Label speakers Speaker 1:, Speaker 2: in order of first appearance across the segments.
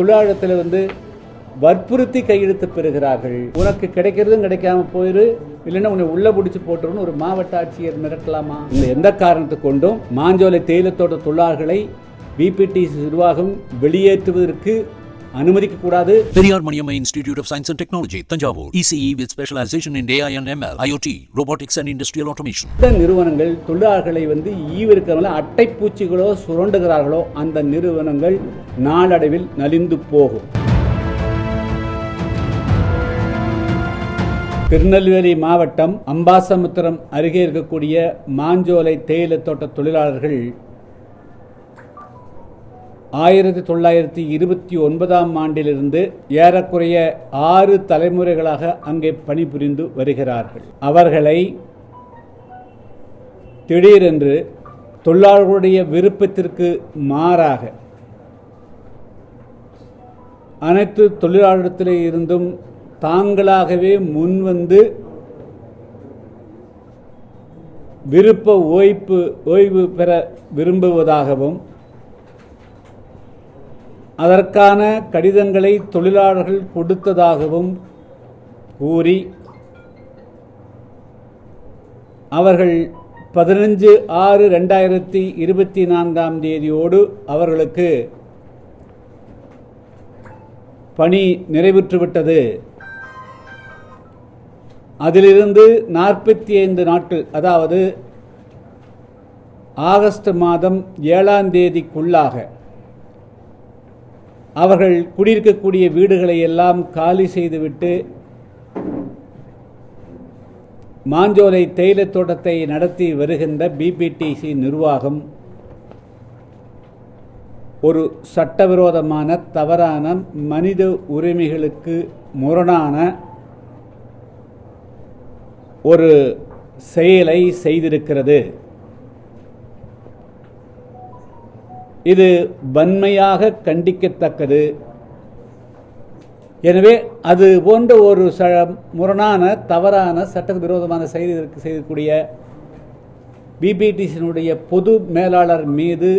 Speaker 1: தொழிலாளத்தில் வந்து வற்புறுத்தி கையெழுத்து பெறுகிறார்கள். உனக்கு கிடைக்கிறதும் கிடைக்காம போயிரு. இல்லைன்னா உன்னை உள்ள பிடிச்சி போட்டுருன்னு ஒரு மாவட்ட ஆட்சியர் மிரட்டலாமா? இந்த எந்த காரணத்தை கொண்டும் மாஞ்சோலை தேயிலத்தோட்ட தொழிலாளர்களை பிபிடிசி நிர்வாகம் வெளியேற்றுவதற்கு அனுமதிக்க கூடாது
Speaker 2: Periyar Maniamma Institute of Science and Technology, Tanjavur. ECE with specialization in AI and ML, IoT, robotics and industrial automation.
Speaker 1: எந்த நிறுவனங்கள் தொழிலாளர்களை வந்து ஈவிருக்கிறவங்கள அட்டைப்பூச்சிகளோ சுரண்டுகிறார்களோ அந்த நிறுவனங்கள் நாளடைவில் நலிந்து போகும் திருநெல்வேலி மாவட்டம் அம்பாசமுத்திரம் அருகே இருக்கக்கூடிய மாஞ்சோலை தேயிலைத் தோட்ட தொழிலாளர்கள் ஆயிரத்தி தொள்ளாயிரத்தி இருபத்தி ஒன்பதாம் ஆண்டிலிருந்து ஏறக்குறைய ஆறு தலைமுறைகளாக அங்கே பணிபுரிந்து வருகிறார்கள். அவர்களை திடீரென்று தொழிலாளர்களுடைய விருப்பத்திற்கு மாறாக அனைத்து தொழிலாளர்களிடத்தில் இருந்தும் தாங்களாகவே முன்வந்து விருப்ப ஓய்ப்பு ஓய்வு பெற விரும்புவதாகவும் அதற்கான கடிதங்களை தொழிலாளர்கள் கொடுத்ததாகவும் கூறி அவர்கள் பதினஞ்சு ஆறு ரெண்டாயிரத்தி இருபத்தி நான்காம் தேதியோடு அவர்களுக்கு பணி நிறைவுற்றுவிட்டது. அதிலிருந்து நாற்பத்தி ஐந்து நாட்கள் அதாவது ஆகஸ்ட் மாதம் ஏழாம் தேதிக்குள்ளாக அவர்கள் குடியிருக்கக்கூடிய வீடுகளை எல்லாம் காலி செய்துவிட்டு மாஞ்சோலை தேயிலைத் தோட்டத்தை நடத்தி வருகின்ற பிபிடிசி நிர்வாகம் ஒரு சட்டவிரோதமான தவறான மனித உரிமைகளுக்கு முரணான ஒரு செயலை செய்திருக்கிறது. இது வன்மையாக கண்டிக்கத்தக்கது. எனவே அது போன்ற ஒரு ச முரணான தவறான சட்டவிரோதமான செய்தி செய்யக்கூடிய பிபிடிசியினுடைய பொது மேலாளர் மீது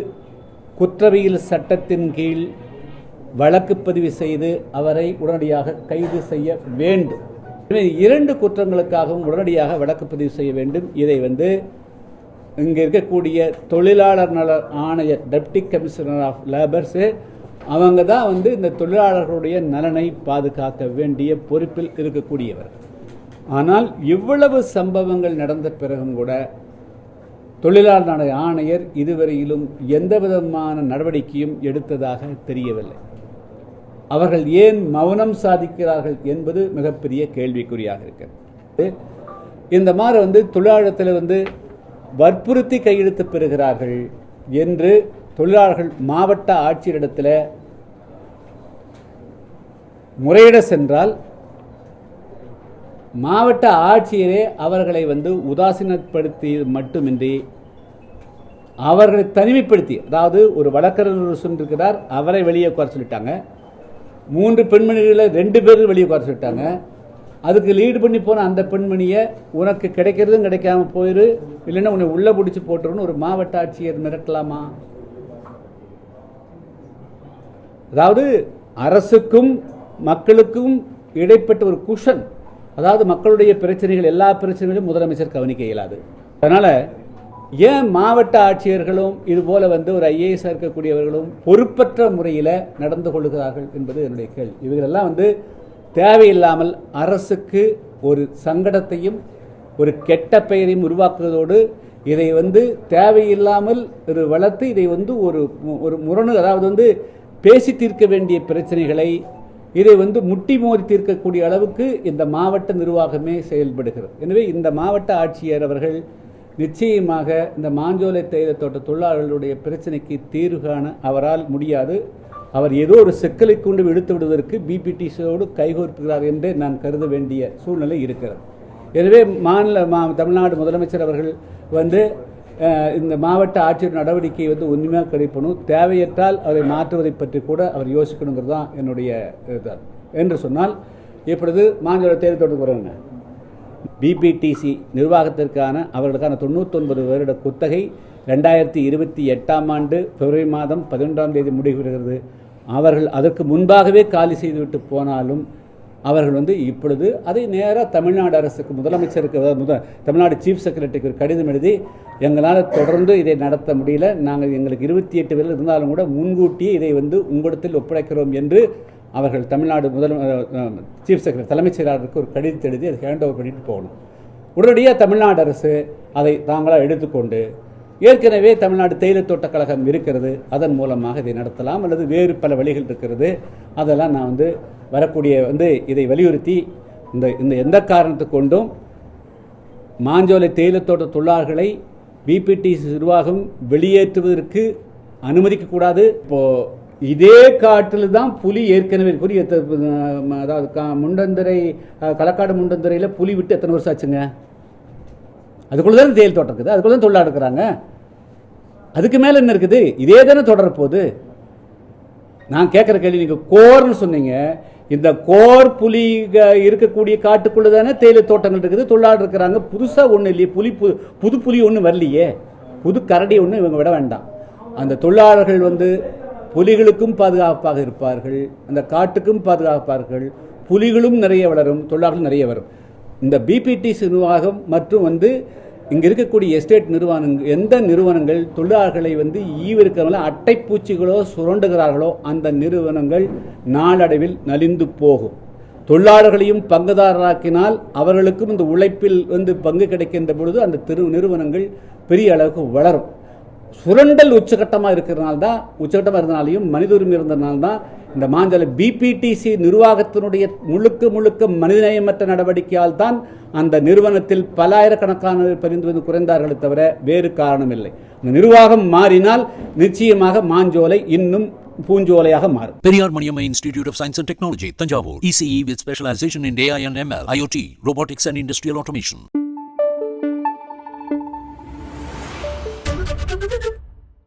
Speaker 1: குற்றவியல் சட்டத்தின் கீழ் வழக்கு பதிவு செய்து அவரை உடனடியாக கைது செய்ய வேண்டும். இரண்டு குற்றங்களுக்காகவும் உடனடியாக வழக்கு பதிவு செய்ய வேண்டும். இதை வந்து இங்கே இருக்கக்கூடிய தொழிலாளர் நல ஆணையர் டெப்டி கமிஷனர் ஆஃப் லேபர்ஸு அவங்க தான் வந்து இந்த தொழிலாளர்களுடைய நலனை பாதுகாக்க வேண்டிய பொறுப்பில் இருக்கக்கூடியவர். ஆனால் இவ்வளவு சம்பவங்கள் நடந்த பிறகும் கூட தொழிலாளர் நல ஆணையர் இதுவரையிலும் எந்த விதமான நடவடிக்கையும் எடுத்ததாக தெரியவில்லை. அவர்கள் ஏன் மௌனம் சாதிக்கிறார்கள் என்பது மிகப்பெரிய கேள்விக்குறியாக இருக்கிறது. இந்த மாதிரி வந்து தொழிலாளத்தில் வந்து வற்புறுத்தி கையெழுத்து பெறுகிறார்கள் என்று தொழிலாளர்கள் மாவட்ட ஆட்சியரிடத்தில் முறையிட சென்றால் மாவட்ட ஆட்சியரே அவர்களை வந்து உதாசீனப்படுத்தி மட்டுமின்றி அவர்களை தனிமைப்படுத்தி அதாவது ஒரு வழக்கறிஞர் சொல்லியிருக்கிறார் அவரை வெளியே உட்கார சொல்லிட்டாங்க. மூன்று பெண்மணிகளை ரெண்டு பேரும் வெளியே உட்கார சொல்லிட்டாங்க. அதுக்கு லீடு பண்ணி போன அந்த பெண்மணியை உனக்கு கிடைக்கிறதும் கிடைக்காம போயிரு இல்லைன்னா உன்னை உள்ளே பிடிச்சி போட்டுருன்னு ஒரு மாவட்ட ஆட்சியர் மிரட்டலாமா? அதாவது அரசுக்கும் மக்களுக்கும் இடைப்பட்ட ஒரு குஷன் அதாவது மக்களுடைய பிரச்சனைகள் எல்லா பிரச்சனைகளையும் முதலமைச்சர் கவனிக்க இயலாது. அதனால் ஏன் மாவட்ட ஆட்சியர்களும் இதுபோல வந்து ஒரு ஐஏஎஸ் இருக்கக்கூடியவர்களும் பொறுப்பற்ற முறையில் நடந்து கொள்கிறார்கள் என்பது என்னுடைய கேள்வி. இவர்களெல்லாம் வந்து தேவையில்லாமல் அரசுக்கு ஒரு சங்கடத்தையும் ஒரு கெட்ட பெயரையும் உருவாக்குவதோடு இதை வந்து தேவையில்லாமல் ஒரு வளர்த்து இதை வந்து ஒரு ஒரு முரணு அதாவது வந்து பேசி தீர்க்க வேண்டிய பிரச்சனைகளை இதை வந்து முட்டி மோதி தீர்க்கக்கூடிய அளவுக்கு இந்த மாவட்ட நிர்வாகமே செயல்படுகிறது. எனவே இந்த மாவட்ட ஆட்சியர் அவர்கள் நிச்சயமாக இந்த மாஞ்சோலை தேயிலை தோட்ட தொழிலாளர்களுடைய பிரச்சனைக்கு தீர்வு காண அவரால் முடியாது. அவர் ஏதோ ஒரு சிக்கலை கொண்டு இழுத்து விடுவதற்கு பிபிடிசியோடு கைகோர்ப்புகிறார் என்றே நான் கருத வேண்டிய சூழ்நிலை இருக்கிறது. எனவே மாநில மா தமிழ்நாடு முதலமைச்சர் அவர்கள் வந்து இந்த மாவட்ட ஆட்சியர் நடவடிக்கை வந்து உண்மையாக கிடைப்பணும் தேவையற்றால் அவரை மாற்றுவதை பற்றி கூட அவர் யோசிக்கணுங்கிறது தான் என்னுடைய இது. என்று சொன்னால் இப்பொழுது மாநில தேர்தல் தொடர்பு வருவாங்க பிபிடிசி நிர்வாகத்திற்கான அவர்களுக்கான தொண்ணூத்தொன்பது வருட குத்தகை ரெண்டாயிரத்தி இருபத்தி எட்டாம் ஆண்டு பிப்ரவரி மாதம் பதினொன்றாம் தேதி முடிவுகிறது அவர்கள் அதற்கு முன்பாகவே காலி செய்துவிட்டு போனாலும் அவர்கள் வந்து இப்பொழுது அதை நேராக தமிழ்நாடு அரசுக்கு முதலமைச்சருக்கு முத தமிழ்நாடு சீஃப் செக்ரட்டரிக்கு ஒரு கடிதம் எழுதி எங்களால் தொடர்ந்து இதை நடத்த முடியல. நாங்கள் எங்களுக்கு இருபத்தி எட்டு பேர் இருந்தாலும் கூட முன்கூட்டியே இதை வந்து உங்களிடத்தில் ஒப்படைக்கிறோம் என்று அவர்கள் தமிழ்நாடு முதல் சீஃப் செக்ரட்டரி தலைமைச் செயலாளருக்கு ஒரு கடிதத்தை எழுதி அதை ஹேண்ட் ஓவர் பண்ணிட்டு போகணும். உடனடியாக தமிழ்நாடு அரசு அதை தாங்களாக எடுத்துக்கொண்டு ஏற்கனவே தமிழ்நாடு தேயிலை தோட்டக் கழகம் இருக்கிறது. அதன் மூலமாக இதை நடத்தலாம். அல்லது வேறு பல வழிகள் இருக்கிறது. அதெல்லாம் நான் வந்து வரக்கூடிய வந்து இதை வலியுறுத்தி இந்த இந்த எந்த காரணத்தை கொண்டும் மாஞ்சோலை தேயிலை தோட்ட தொழிலாளர்களை பிபிடி நிர்வாகம் வெளியேற்றுவதற்கு அனுமதிக்கக்கூடாது. இப்போது இதே காட்டில் தான் புலி ஏற்கனவே புலி அதாவது கா- முண்டந்துறை களக்காடு முண்டந்துறையில் புலி விட்டு எத்தனை வருஷம் ஆச்சுங்க? அதுக்குள்ளே தானே தேயில் தோட்டம் இருக்குது. அதுக்குள்ளே தான் தொழிலாக இருக்கிறாங்க. அதுக்கு மேலே என்ன இருக்குது? இதே தானே தொடர போகுது. நான் கேட்குற கேள்வி நீங்கள் கோர்னு சொன்னீங்க. இந்த கோர் புலி இருக்கக்கூடிய காட்டுக்குள்ளே தானே தேயிலை தோட்டங்கள் இருக்குது. தொழிலாளர் இருக்கிறாங்க. புதுசாக ஒன்றும் இல்லையே. புலி புது புது புலி ஒன்றும் வரலையே. புது கரடி ஒன்றும் இவங்க விட வேண்டாம். அந்த தொழிலாளர்கள் வந்து புலிகளுக்கும் பாதுகாப்பாக இருப்பார்கள். அந்த காட்டுக்கும் பாதுகாப்பார்கள். புலிகளும் நிறைய வளரும். தொழிலாளர்களும் நிறைய வரும். இந்த பிபிடிசி நிர்வாகம் மற்றும் வந்து இங்கே இருக்கக்கூடிய எஸ்டேட் நிறுவனங்கள் எந்த நிறுவனங்கள் தொழிலாளர்களை வந்து ஈவிருக்கிறவங்கள அட்டைப்பூச்சிகளோ சுரண்டுகிறார்களோ அந்த நிறுவனங்கள் நாளடைவில் நலிந்து போகும். தொழிலாளர்களையும் பங்குதாரராக்கினால் அவர்களுக்கும் இந்த உழைப்பில் வந்து பங்கு கிடைக்கின்ற பொழுது அந்த திரு நிறுவனங்கள் பெரிய அளவுக்கு வளரும். சுரண்டல் உச்சகட்டமாக இருக்கிறதுனால தான் உச்சகட்டமாக இருந்தனாலையும் மனித உரிமை இருந்தனால தான் இந்த மாஞ்சல பிபிடிசி நிர்வாகத்தினுடைய முழுக்க முழுக்க மனிதநேயமற்ற நடவடிக்கையால் தான் அந்த நிறுவனத்தில் பல்லாயிரக்கணக்கான பரிந்து வந்து குறைந்தார்களே தவிர வேறு காரணம் இல்லை அந்த நிர்வாகம் மாறினால் நிச்சயமாக மாஞ்சோலை இன்னும் பூஞ்சோலையாக மாறும்.
Speaker 2: Periyar Maniam institute of science and technology Thanjavur. ECE with specialization in AI and ML IOT robotics and industrial automation